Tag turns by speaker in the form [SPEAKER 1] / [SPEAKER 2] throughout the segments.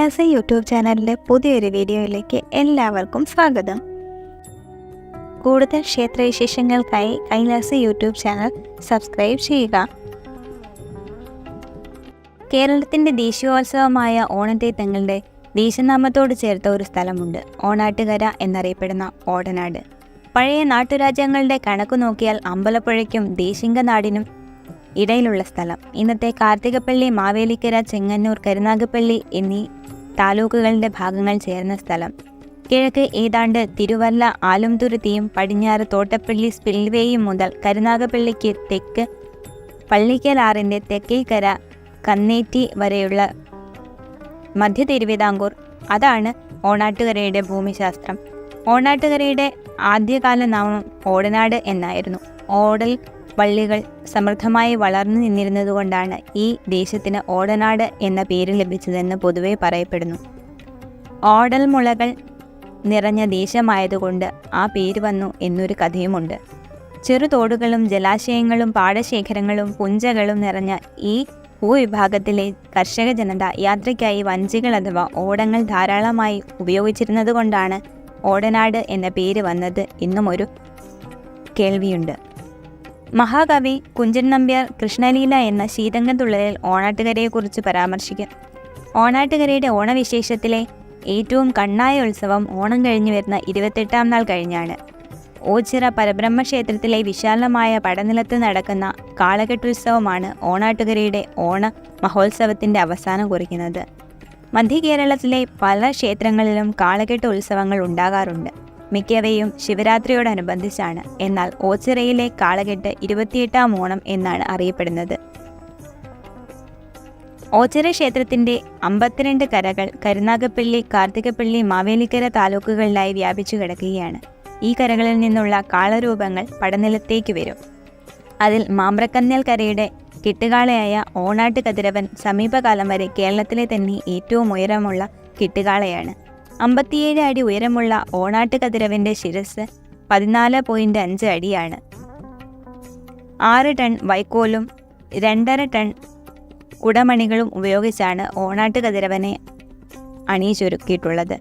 [SPEAKER 1] Kailasa YouTube ചാനലിലെ പുതിയൊരു വീഡിയോയിലേക്ക് എല്ലാവർക്കും സ്വാഗതം. കൂടുതൽ ക്ഷേത്രവിശേഷങ്ങൾക്കായി കൈലാസ യൂട്യൂബ് ചാനൽ സബ്സ്ക്രൈബ് ചെയ്യുക. കേരളത്തിന്റെ ദേശീയോത്സവമായ ഓണത്തെ തങ്ങളുടെ ദേശനാമത്തോട് ചേർത്ത ഒരു സ്ഥലമുണ്ട്. ഓണാട്ടുകര എന്നറിയപ്പെടുന്ന ഓടനാട്. പഴയ നാട്ടുരാജ്യങ്ങളുടെ കണക്ക് നോക്കിയാൽ അമ്പലപ്പുഴയ്ക്കും ദേശിംഗനാടിനും ഇടയിലുള്ള സ്ഥലം. ഇന്നത്തെ കാർത്തികപ്പള്ളി മാവേലിക്കര ചെങ്ങന്നൂർ കരുനാഗപ്പള്ളി എന്നീ താലൂക്കുകളുടെ ഭാഗങ്ങൾ ചേർന്ന സ്ഥലം. കിഴക്ക് ഏതാണ്ട് തിരുവല്ല ആലുംതുരുത്തിയും പടിഞ്ഞാറ് തോട്ടപ്പള്ളി സ്പിൽവേയും മുതൽ കരുനാഗപ്പള്ളിക്ക് തെക്ക് പള്ളിക്കലാറിന്റെ തെക്കേക്കര കന്നേറ്റി വരെയുള്ള മധ്യ തിരുവിതാംകൂർ. അതാണ് ഓണാട്ടുകരയുടെ ഭൂമിശാസ്ത്രം. ഓണാട്ടുകരയുടെ ആദ്യകാല നാമം ഓടനാട് എന്നായിരുന്നു. ഓടൽ വള്ളികൾ സമൃദ്ധമായി വളർന്നു നിന്നിരുന്നതുകൊണ്ടാണ് ഈ ദേശത്തിന് ഓടനാട് എന്ന പേര് ലഭിച്ചതെന്ന് പൊതുവെ പറയപ്പെടുന്നു. ഓടൽ മുളകൾ നിറഞ്ഞ ദേശമായതുകൊണ്ട് ആ പേര് വന്നു എന്നൊരു കഥയുമുണ്ട്. ചെറുതോടുകളും ജലാശയങ്ങളും പാടശേഖരങ്ങളും പുഞ്ചകളും നിറഞ്ഞ ഈ ഭൂവിഭാഗത്തിലെ കർഷക ജനത യാത്രയ്ക്കായി വഞ്ചികൾ അഥവാ ഓടങ്ങൾ ധാരാളമായി ഉപയോഗിച്ചിരുന്നതുകൊണ്ടാണ് ഓടനാട് എന്ന പേര് വന്നത് ഇന്നും ഒരു കേൾവിയുണ്ട്. മഹാകവി കുഞ്ചൻ നമ്പ്യാർ കൃഷ്ണലീല എന്ന ശീതങ്കത്തുള്ളലിൽ ഓണാട്ടുകരയെക്കുറിച്ച് പരാമർശിക്കും. ഓണാട്ടുകരയുടെ ഓണവിശേഷത്തിലെ ഏറ്റവും കണ്ണായ ഉത്സവം ഓണം കഴിഞ്ഞു വരുന്ന ഇരുപത്തെട്ടാം നാൾ കഴിഞ്ഞാണ്. ഓച്ചിറ പരബ്രഹ്മ ക്ഷേത്രത്തിലെ വിശാലമായ പടനിലത്ത് നടക്കുന്ന കാളകെട്ടുത്സവമാണ് ഓണാട്ടുകരയുടെ ഓണ മഹോത്സവത്തിന്റെ അവസാനം കുറിക്കുന്നത്. മധ്യ കേരളത്തിലെ പല ക്ഷേത്രങ്ങളിലും കാളകെട്ട് ഉത്സവങ്ങൾ ഉണ്ടാകാറുണ്ട്. മിക്കവയും ശിവരാത്രിയോടനുബന്ധിച്ചാണ്. എന്നാൽ ഓച്ചിറയിലെ കാളകെട്ട് ഇരുപത്തിയെട്ടാം ഓണം എന്നാണ് അറിയപ്പെടുന്നത്. ഓച്ചിറ ക്ഷേത്രത്തിന്റെ അമ്പത്തിരണ്ട് കരകൾ കരുനാഗപ്പള്ളി കാർത്തികപ്പള്ളി മാവേലിക്കര താലൂക്കുകളിലായി വ്യാപിച്ചു കിടക്കുകയാണ്. ഈ കരകളിൽ നിന്നുള്ള കാളരൂപങ്ങൾ പടനിലത്തേക്ക് വരും. അതിൽ മാമ്പ്രക്കന്നൽ കരയുടെ കിട്ടുകാളയായ ഓണാട്ട് കതിരവൻ സമീപകാലം വരെ കേരളത്തിലെ തന്നെ ഏറ്റവും ഉയരമുള്ള കിട്ടുകാളയാണ്. അമ്പത്തിയേഴ് അടി ഉയരമുള്ള ഓണാട്ട് കതിരവന്റെ ശിരസ് പതിനാല് പോയിന്റ് അഞ്ച് അടിയാണ്. ആറ് ടൺ വൈക്കോലും രണ്ടര ടൺ കുടമണികളും ഉപയോഗിച്ചാണ് ഓണാട്ട് കതിരവനെ അണിയിച്ചൊരുക്കിയിട്ടുള്ളത്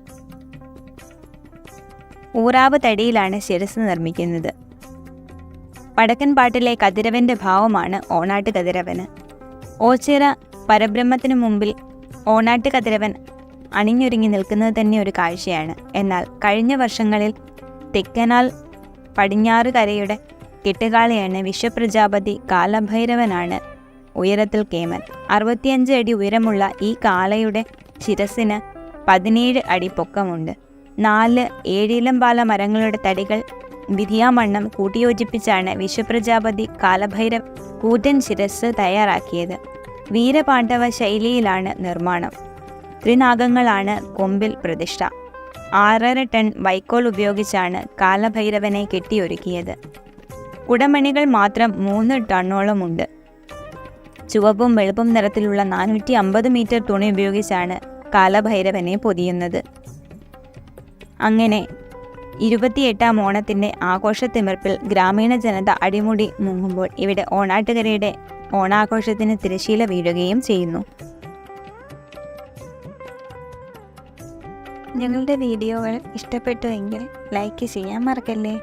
[SPEAKER 1] ഊറാവ് തടിയിലാണ് ശിരസ് നിർമ്മിക്കുന്നത്. വടക്കൻ പാട്ടിലെ കതിരവന്റെ ഭാവമാണ് ഓണാട്ട് കതിരവന് ഓച്ചിറ പരബ്രഹ്മത്തിനു മുമ്പിൽ ഓണാട്ട് കതിരവൻ അണിഞ്ഞൊരുങ്ങി നിൽക്കുന്നത് തന്നെ ഒരു കാഴ്ചയാണ്. എന്നാൽ കഴിഞ്ഞ വർഷങ്ങളിൽ തെക്കനാൽ പടിഞ്ഞാറ് കരയുടെ കെട്ടുകാളിയാണ് വിശ്വപ്രജാപതി കാലഭൈരവനാണ് ഉയരത്തിൽ കേമൻ. അറുപത്തിയഞ്ച് അടി ഉയരമുള്ള ഈ കാളയുടെ ശിരസിന് പതിനേഴ് അടി പൊക്കമുണ്ട്. നാല് ഏഴിലം പാല മരങ്ങളുടെ തടികൾ വിധിയാമണ്ണം കൂട്ടിയോജിപ്പിച്ചാണ് വിശ്വപ്രജാപതി കാലഭൈരവ് കൂറ്റൻ ശിരസ് തയ്യാറാക്കിയത്. വീരപാണ്ഡവ ശൈലിയിലാണ് നിർമ്മാണം. ത്രിനാഗങ്ങളാണ് കൊമ്പിൽ പ്രതിഷ്ഠ. ആറര ടൺ വൈക്കോൽ ഉപയോഗിച്ചാണ് കാലഭൈരവനെ കെട്ടിയൊരുക്കിയത്. കുടമണികൾ മാത്രം മൂന്ന് ടണ്ണോളമുണ്ട്. ചുവപ്പും വെളുപ്പും നിറത്തിലുള്ള നാനൂറ്റി അമ്പത് മീറ്റർ തുണി ഉപയോഗിച്ചാണ് കാലഭൈരവനെ പൊതിയുന്നത്. അങ്ങനെ ഇരുപത്തിയെട്ടാം ഓണത്തിന്റെ ആഘോഷത്തിമിർപ്പിൽ ഗ്രാമീണ ജനത അടിമുടി മുങ്ങുമ്പോൾ ഇവിടെ ഓണാട്ടുകരയുടെ ഓണാഘോഷത്തിന് തിരശീല വീഴുകയും ചെയ്യുന്നു. ഞങ്ങളുടെ വീഡിയോകൾ ഇഷ്ടപ്പെട്ടുവെങ്കിൽ ലൈക്ക് ചെയ്യാൻ മറക്കല്ലേ?